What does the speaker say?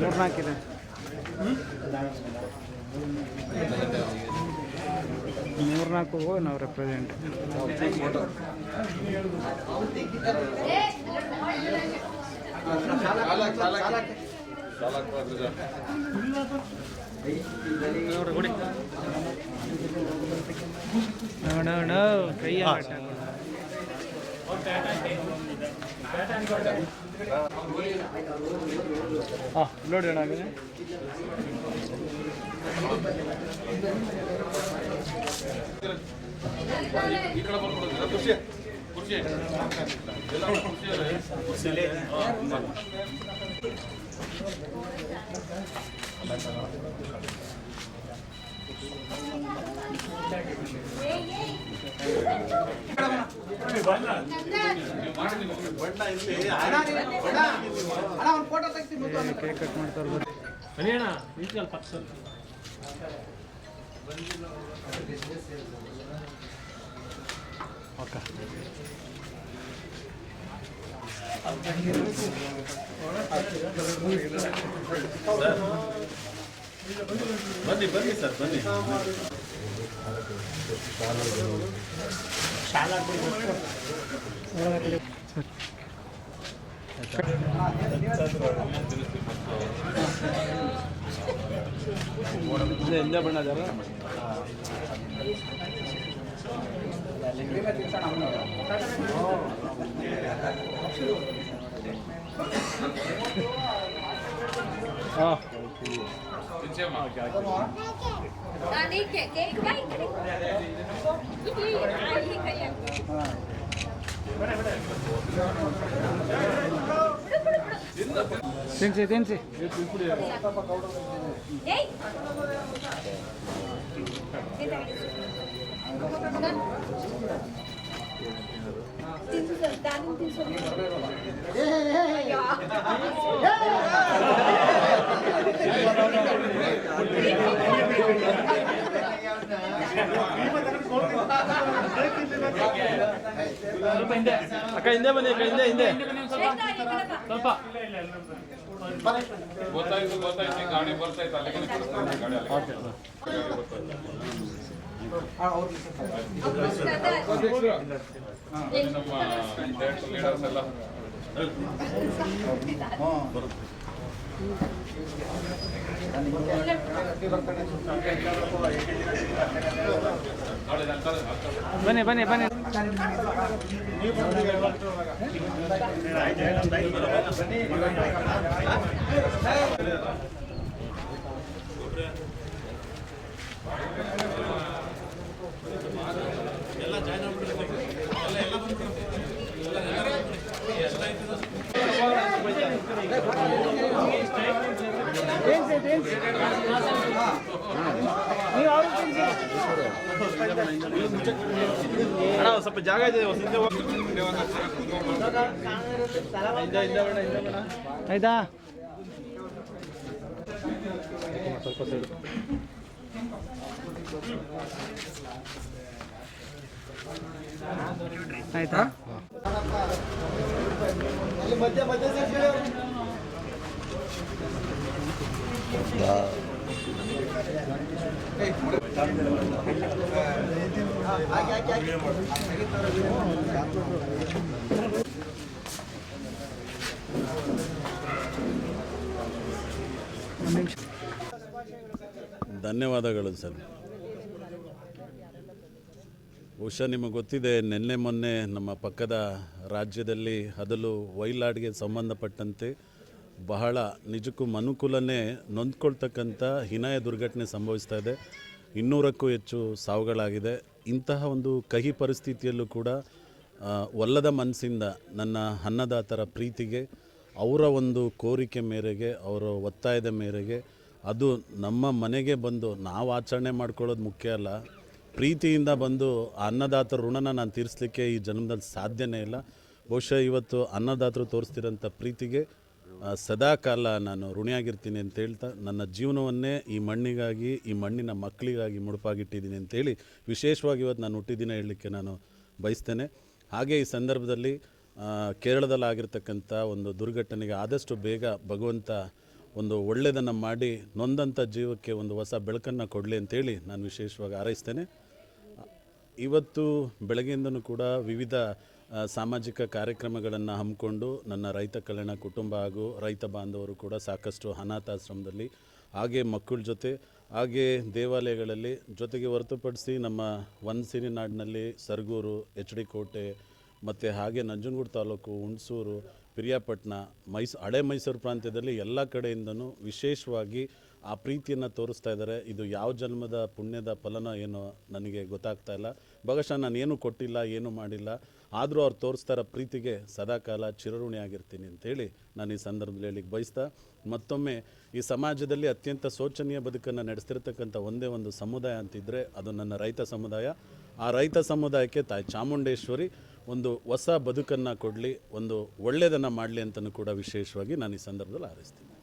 ಮೂರ್ನಾಲ್ಕಿದೆ. ಮೂರ್ನಾಲ್ಕು ನಾವು ರೆಪ್ರೆಸೆಂಟ್ ಕೈ ಹಾಂ ನೋಡಿ ಅಣ್ಣ ಹಾಗಾದ್ರೆ. ಕೇಕ್ ಕಟ್ ಮಾಡ್ತಾರೆ. ಓಕೆ. ಬನ್ನಿ ಬನ್ನಿ ಸರ್ ಬನ್ನಿ. ಇದೆ இந்த என்ன பண்ணா ஜாரா ஆ நான் கேக் கேக் பை கேக் 等着等着。哎。哎呀！Dan ಹಿಂದೆ. ಅಕ್ಕ ಹಿಂದೆ ಬನ್ನಿ ಅಕ್ಕ ಹಿಂದೆ ಹಿಂದೆ. ಸ್ವಲ್ಪ. ಗೊತ್ತಾಯ್ತು ಗೊತ್ತಾಯ್ತು ಈ ಗಾಡಿ ಬರ್ತಾಯ್ತು ಅಲ್ಲಿಗೆ ಗಾಡಿ ಅಲ್ಲಿ. ಅಲ್ಲಿ ನಮ್ಮ ಲೀಡರ್ಸ್ ಎಲ್ಲ. ನೋಡಿ ಬನ್ನಿ ಬನ್ನಿ ಬನ್ನಿ. ಅಣ್ಣ ಸ್ವಲ್ಪ ಜಾಗ ಇದೆ ಆಯ್ತಾ ಸ್ವಲ್ಪ ಸೈಡ್ ಆಯ್ತಾ? ಮಧ್ಯ ನಿಮಿಷ ಧನ್ಯವಾದಗಳು ಸರ್. ಬಹುಶಃ ನಿಮಗೆ ಗೊತ್ತಿದೆ ನಿನ್ನೆ ಮೊನ್ನೆ ನಮ್ಮ ಪಕ್ಕದ ರಾಜ್ಯದಲ್ಲಿ ಅದಲು ವೈಲಾಡ್ಗೆ ಸಂಬಂಧಪಟ್ಟಂತೆ ಬಹಳ ನಿಜಕ್ಕೂ ಮನುಕುಲನೇ ನೊಂದ್ಕೊಳ್ತಕ್ಕಂಥ ಹಿನಾಯ ದುರ್ಘಟನೆ ಸಂಭವಿಸ್ತಾ ಇದೆ. ಇನ್ನೂರಕ್ಕೂ ಹೆಚ್ಚು ಸಾವುಗಳಾಗಿದೆ. ಇಂತಹ ಒಂದು ಕಹಿ ಪರಿಸ್ಥಿತಿಯಲ್ಲೂ ಕೂಡ ಒಲ್ಲದ ಮನಸ್ಸಿಂದ ನನ್ನ ಅನ್ನದಾತರ ಪ್ರೀತಿಗೆ, ಅವರ ಒಂದು ಕೋರಿಕೆ ಮೇರೆಗೆ, ಅವರ ಒತ್ತಾಯದ ಮೇರೆಗೆ, ಅದು ನಮ್ಮ ಮನೆಗೆ ಬಂದು ನಾವು ಆಚರಣೆ ಮಾಡ್ಕೊಳ್ಳೋದು ಮುಖ್ಯ ಅಲ್ಲ. ಪ್ರೀತಿಯಿಂದ ಬಂದು ಅನ್ನದಾತರ ಋಣನ ನಾನು ತೀರಿಸಲಿಕ್ಕೆ ಈ ಜನ್ಮದಲ್ಲಿ ಸಾಧ್ಯನೇ ಇಲ್ಲ. ಬಹುಶಃ ಇವತ್ತು ಅನ್ನದಾತರು ತೋರಿಸ್ತಿರೋಂಥ ಪ್ರೀತಿಗೆ ಸದಾ ಕಾಲ ನಾನು ಋಣಿಯಾಗಿರ್ತೀನಿ ಅಂತ ಹೇಳ್ತಾ ನನ್ನ ಜೀವನವನ್ನೇ ಈ ಮಣ್ಣಿಗಾಗಿ, ಈ ಮಣ್ಣಿನ ಮಕ್ಕಳಿಗಾಗಿ ಮುಡುಪಾಗಿಟ್ಟಿದ್ದೀನಿ ಅಂತೇಳಿ ವಿಶೇಷವಾಗಿ ಇವತ್ತು ನಾನು ಹುಟ್ಟಿದಿನ ಹೇಳಲಿಕ್ಕೆ ನಾನು ಬಯಸ್ತೇನೆ. ಹಾಗೆ ಈ ಸಂದರ್ಭದಲ್ಲಿ ಕೇರಳದಲ್ಲಾಗಿರ್ತಕ್ಕಂಥ ಒಂದು ದುರ್ಘಟನೆಗೆ ಆದಷ್ಟು ಬೇಗ ಭಗವಂತ ಒಂದು ಒಳ್ಳೆಯದನ್ನು ಮಾಡಿ, ನೊಂದಂಥ ಜೀವಕ್ಕೆ ಒಂದು ಹೊಸ ಬೆಳಕನ್ನು ಕೊಡಲಿ ಅಂತೇಳಿ ನಾನು ವಿಶೇಷವಾಗಿ ಹಾರೈಸ್ತೇನೆ. ಇವತ್ತು ಬೆಳಗ್ಗೆಯಿಂದನೂ ಕೂಡ ವಿವಿಧ ಸಾಮಾಜಿಕ ಕಾರ್ಯಕ್ರಮಗಳನ್ನು ಹಮ್ಮಿಕೊಂಡು ನನ್ನ ರೈತ ಕಲ್ಯಾಣ ಕುಟುಂಬ ಹಾಗೂ ರೈತ ಬಾಂಧವರು ಕೂಡ ಸಾಕಷ್ಟು ಅನಾಥಾಶ್ರಮದಲ್ಲಿ, ಹಾಗೆ ಮಕ್ಕಳ ಜೊತೆ, ಹಾಗೆ ದೇವಾಲಯಗಳಲ್ಲಿ ಜೊತೆಗೆ ಹೊರತುಪಡಿಸಿ ನಮ್ಮ ಒನ್ ನಾಡಿನಲ್ಲಿ ಸರ್ಗೂರು ಎಚ್ ಡಿ ಕೋಟೆ ಮತ್ತು ಹಾಗೆ ನಂಜನಗೂಡು ತಾಲೂಕು, ಹುಣಸೂರು, ಪಿರಿಯಾಪಟ್ಟಣ, ಮೈಸ್, ಹಳೆ ಮೈಸೂರು ಪ್ರಾಂತ್ಯದಲ್ಲಿ ಎಲ್ಲ ಕಡೆಯಿಂದನೂ ವಿಶೇಷವಾಗಿ ಆ ಪ್ರೀತಿಯನ್ನು ತೋರಿಸ್ತಾ ಇದ್ದಾರೆ. ಇದು ಯಾವ ಜನ್ಮದ ಪುಣ್ಯದ ಫಲನ ಏನು ನನಗೆ ಗೊತ್ತಾಗ್ತಾ ಇಲ್ಲ. ಬಹುಶಃ ನಾನು ಏನೂ ಕೊಟ್ಟಿಲ್ಲ, ಏನೂ ಮಾಡಿಲ್ಲ. ಆದರೂ ಅವ್ರು ತೋರಿಸ್ತಾ ಇರೋ ಪ್ರೀತಿಗೆ ಸದಾಕಾಲ ಚಿರಋಣಿ ಆಗಿರ್ತೀನಿ ಅಂತೇಳಿ ನಾನು ಈ ಸಂದರ್ಭದಲ್ಲಿ ಹೇಳಿಕ್ಕೆ ಬಯಸ್ತಾ, ಮತ್ತೊಮ್ಮೆ ಈ ಸಮಾಜದಲ್ಲಿ ಅತ್ಯಂತ ಶೋಚನೀಯ ಬದುಕನ್ನು ನಡೆಸ್ತಿರ್ತಕ್ಕಂಥ ಒಂದೇ ಒಂದು ಸಮುದಾಯ ಅಂತಿದ್ದರೆ ಅದು ನನ್ನ ರೈತ ಸಮುದಾಯ. ಆ ರೈತ ಸಮುದಾಯಕ್ಕೆ ತಾಯಿ ಚಾಮುಂಡೇಶ್ವರಿ ಒಂದು ಹೊಸ ಬದುಕನ್ನು ಕೊಡಲಿ, ಒಂದು ಒಳ್ಳೆಯದನ್ನು ಮಾಡಲಿ ಅಂತಲೂ ಕೂಡ ವಿಶೇಷವಾಗಿ ನಾನು ಈ ಸಂದರ್ಭದಲ್ಲಿ ಹಾರೈಸ್ತೀನಿ.